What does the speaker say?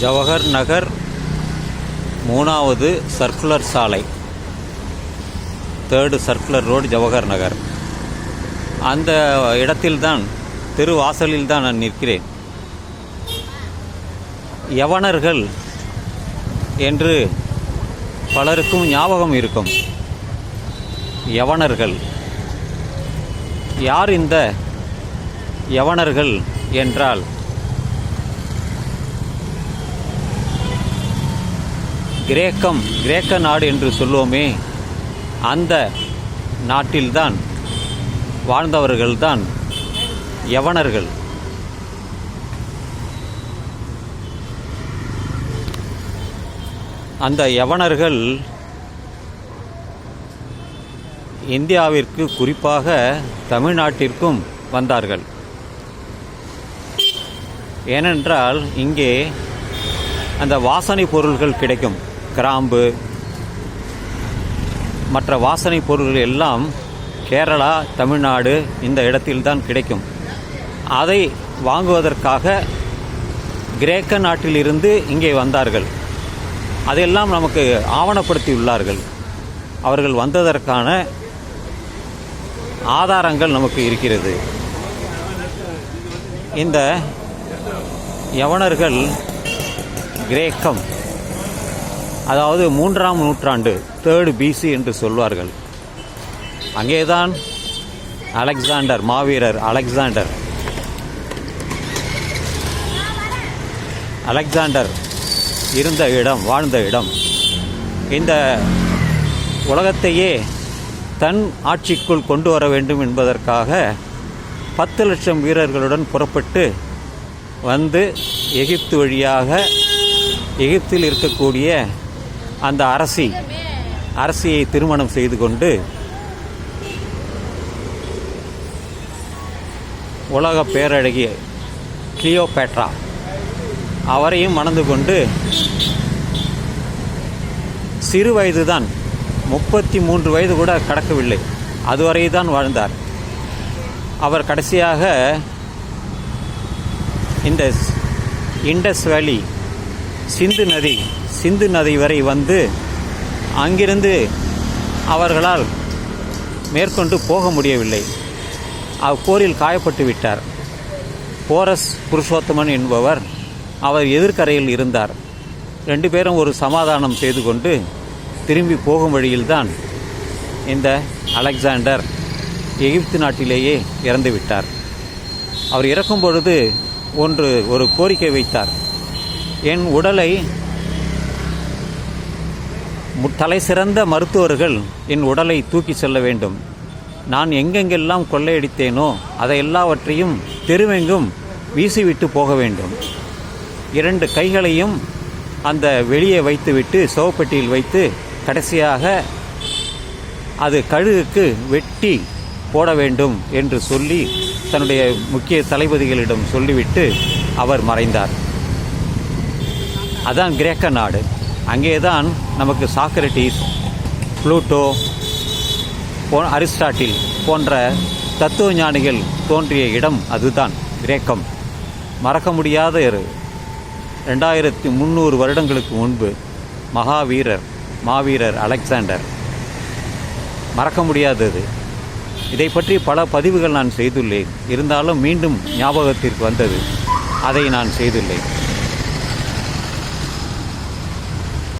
ஜவஹர் நகர் மூணாவது சர்க்குலர் சாலை third circular road Jawahar Nagar. அந்த இடத்தில்தான் தெரு வாசலில் தான் நான் நிற்கிறேன். யவனர்கள் என்று பலருக்கும் ஞாபகம் இருக்கும். யவனர்கள். யார் இந்த யவனர்கள் என்றால் கிரேக்கம் கிரேக்க நாடு என்று சொல்லுவோமே அந்த நாட்டில்தான் வாழ்ந்தவர்கள்தான் யவனர்கள். அந்த யவனர்கள் இந்தியாவிற்கு குறிப்பாக தமிழ்நாட்டிற்கும் வந்தார்கள். ஏனென்றால் இங்கே அந்த வாசனை பொருள்கள் கிடைக்கும். கிராம்பு மற்ற வாசனை பொருள்கள் எல்லாம் கேரளா தமிழ்நாடு இந்த இடத்தில்தான் கிடைக்கும். அதை வாங்குவதற்காக கிரேக்க நாட்டிலிருந்து இங்கே வந்தார்கள். அதையெல்லாம் நமக்கு ஆவணப்படுத்தியுள்ளார்கள். அவர்கள் வந்ததற்கான ஆதாரங்கள் நமக்கு இருக்கிறது. இந்த யவனர்கள் கிரேக்கம் அதாவது மூன்றாம் நூற்றாண்டு தேர்டு பிசி என்று சொல்வார்கள். அங்கேதான் அலெக்சாண்டர் மாவீரர் அலெக்சாண்டர். அலெக்சாண்டர் இருந்த இடம் வாழ்ந்த இடம். இந்த உலகத்தையே தன் ஆட்சிக்குள் கொண்டு வர வேண்டும் என்பதற்காக பத்து லட்சம் வீரர்களுடன் புறப்பட்டு வந்து எகிப்து வழியாக எகிப்தில் இருக்கக்கூடிய அந்த அரசி அரசியை திருமணம் செய்து கொண்டு உலக பேரழகி கிளியோபேட்ரா அவரையும் மணந்து கொண்டு சிறு வயதுதான் முப்பத்தி மூன்று வயது கூட கடக்கவில்லை. அதுவரை தான் வாழ்ந்தார். அவர் கடைசியாக இந்த இண்டஸ் வேலி சிந்து நதி சிந்து நதி வரை வந்து அங்கிருந்து அவர்களால் மேற்கொண்டு போக முடியவில்லை. அப்போரில் காயப்பட்டு விட்டார். போரஸ் புருஷோத்தமன் என்பவர் அவர் எதிர்கரையில் இருந்தார். ரெண்டு பேரும் ஒரு சமாதானம் செய்து கொண்டு திரும்பி போகும் வழியில்தான் இந்த அலெக்சாண்டர் எகிப்து நாட்டிலேயே இறந்துவிட்டார். அவர் இறக்கும் பொழுது ஒன்று ஒரு கோரிக்கை வைத்தார். என் உடலை தலை சிறந்த மருத்துவர்கள் என் உடலை தூக்கி செல்ல வேண்டும். நான் எங்கெங்கெல்லாம் கொள்ளையடித்தேனோ அதை எல்லாவற்றையும் தெருவெங்கும் வீசிவிட்டு போக வேண்டும். இரண்டு கைகளையும் அந்த வெளியே வைத்துவிட்டு சோப்பெட்டியில் வைத்து கடைசியாக அது கழுகுக்கு வெட்டி போட வேண்டும் என்று சொல்லி தன்னுடைய முக்கிய தளபதிகளிடம் சொல்லிவிட்டு அவர் மறைந்தார். அதான் கிரேக்க நாடு. அங்கே தான் நமக்கு சாக்ரட்டிஸ் புளூட்டோ போ அரிஸ்டாட்டில் போன்ற தத்துவ ஞானிகள் தோன்றிய இடம் அதுதான் கிரேக்கம். மறக்க முடியாத ரெண்டாயிரத்தி முந்நூறு வருடங்களுக்கு முன்பு மகாவீரர் மாவீரர் அலெக்சாண்டர். மறக்க முடியாதது இதை பற்றி பல பதிவுகள் நான் செய்துள்ளேன். இருந்தாலும் மீண்டும் ஞாபகத்திற்கு வந்தது. அதை நான் செய்துள்ளேன்.